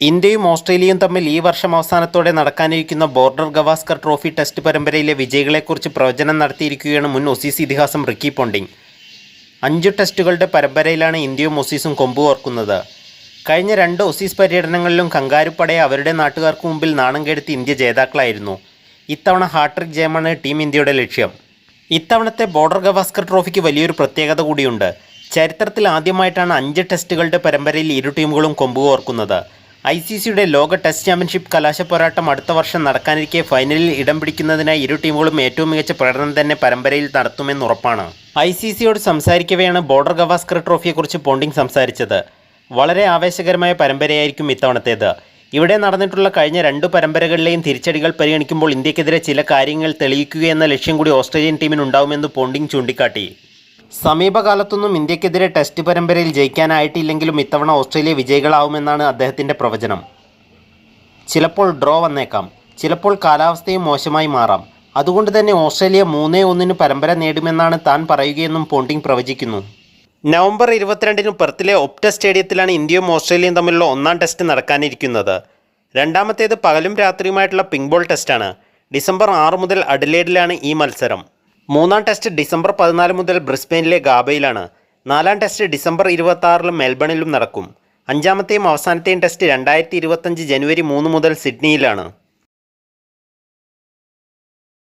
ഇന്ത്യയും ഓസ്ട്രേലിയയും തമ്മിൽ ഈ വർഷം അവസാനത്തോടെ നടക്കാനിരിക്കുന്ന ബോർഡർ ഗവാസ്കർ ട്രോഫി ടെസ്റ്റ് പരമ്പരയിലെ വിജയികളെക്കുറിച്ച് പ്രവചനം നടത്തിയിരിക്കുകയാണ് മുൻ ഒസീസ് ഇതിഹാസം റിക്കി പോണ്ടിങ്. അഞ്ച് ടെസ്റ്റുകളുടെ പരമ്പരയിലാണ് ഇന്ത്യയും ഒസീസും കൊമ്പുകോർക്കുന്നത് കഴിഞ്ഞ രണ്ട് ഒസീസ് പര്യടനങ്ങളിലും കങ്കാരുപ്പടയെ അവരുടെ നാട്ടുകാർക്ക് മുമ്പിൽ നാണം കെടുത്തി ഇന്ത്യ ജേതാക്കളായിരുന്നു. ഇത്തവണ ഹാട്രിക് ജയമാണ് ടീം ഇന്ത്യയുടെ ലക്ഷ്യം. ഇത്തവണത്തെ ബോർഡർ ഗവാസ്കർ ട്രോഫിക്ക് വലിയൊരു പ്രത്യേകത കൂടിയുണ്ട്. ചരിത്രത്തിൽ ആദ്യമായിട്ടാണ് അഞ്ച് ടെസ്റ്റുകളുടെ പരമ്പരയിൽ ഇരു ടീമുകളും കൊമ്പുകോർക്കുന്നത് ഐ സി സിയുടെ ലോക ടെസ്റ്റ് ചാമ്പ്യൻഷിപ്പ് കലാശപ്പോരാട്ടം അടുത്ത വർഷം നടക്കാനിരിക്കെ ഫൈനലിൽ ഇടം പിടിക്കുന്നതിനായി ഇരു ടീമുകളും ഏറ്റവും മികച്ച പ്രകടനം തന്നെ പരമ്പരയിൽ നടത്തുമെന്ന് ഉറപ്പാണ്. ഐ സി സിയോട് സംസാരിക്കവെയാണ് ബോർഡർ ഗവാസ്കർ ട്രോഫിയെക്കുറിച്ച് പോണ്ടിങ് സംസാരിച്ചത്. വളരെ ആവേശകരമായ പരമ്പരയായിരിക്കും ഇത്തവണത്തേത്. ഇവിടെ നടന്നിട്ടുള്ള കഴിഞ്ഞ രണ്ട് പരമ്പരകളിലെയും തിരിച്ചടികൾ പരിഗണിക്കുമ്പോൾ ഇന്ത്യക്കെതിരെ ചില കാര്യങ്ങൾ തെളിയിക്കുകയെന്ന ലക്ഷ്യം കൂടി ഓസ്ട്രേലിയൻ ടീമിനുണ്ടാവുമെന്ന് പോണ്ടിങ് ചൂണ്ടിക്കാട്ടി. സമീപകാലത്തൊന്നും ഇന്ത്യക്കെതിരെ ടെസ്റ്റ് പരമ്പരയിൽ ജയിക്കാനായിട്ടില്ലെങ്കിലും ഇത്തവണ ഓസ്ട്രേലിയ വിജയികളാവുമെന്നാണ് അദ്ദേഹത്തിന്റെ പ്രവചനം. ചിലപ്പോൾ ഡ്രോ വന്നേക്കാം ചിലപ്പോൾ കാലാവസ്ഥയും മോശമായി മാറാം. അതുകൊണ്ട് തന്നെ ഓസ്ട്രേലിയ മൂന്നേ ഒന്നിന് പരമ്പര നേടുമെന്നാണ് താൻ പറയുകയെന്നും പോണ്ടിങ് പ്രവചിക്കുന്നു. നവംബർ ഇരുപത്തിരണ്ടിന് പെർത്തിലെ ഒപ്റ്റ സ്റ്റേഡിയത്തിലാണ് ഇന്ത്യയും ഓസ്ട്രേലിയയും തമ്മിലുള്ള ഒന്നാം ടെസ്റ്റ് നടക്കാനിരിക്കുന്നത്. രണ്ടാമത്തേത് പകലും രാത്രിയുമായിട്ടുള്ള പിങ്ക് ബോൾ ടെസ്റ്റാണ്. ഡിസംബർ ആറ് മുതൽ അഡിലേഡിലാണ് ഈ മത്സരം. മൂന്നാം ടെസ്റ്റ് ഡിസംബർ പതിനാല് മുതൽ ബ്രിസ്ബെയിനിലെ ഗാബയിലാണ്. നാലാം ടെസ്റ്റ് ഡിസംബർ ഇരുപത്തി മെൽബണിലും നടക്കും. അഞ്ചാമത്തെയും അവസാനത്തെയും ടെസ്റ്റ് രണ്ടായിരത്തി ഇരുപത്തഞ്ച് ജനുവരി മൂന്ന് മുതൽ സിഡ്നിയിലാണ്.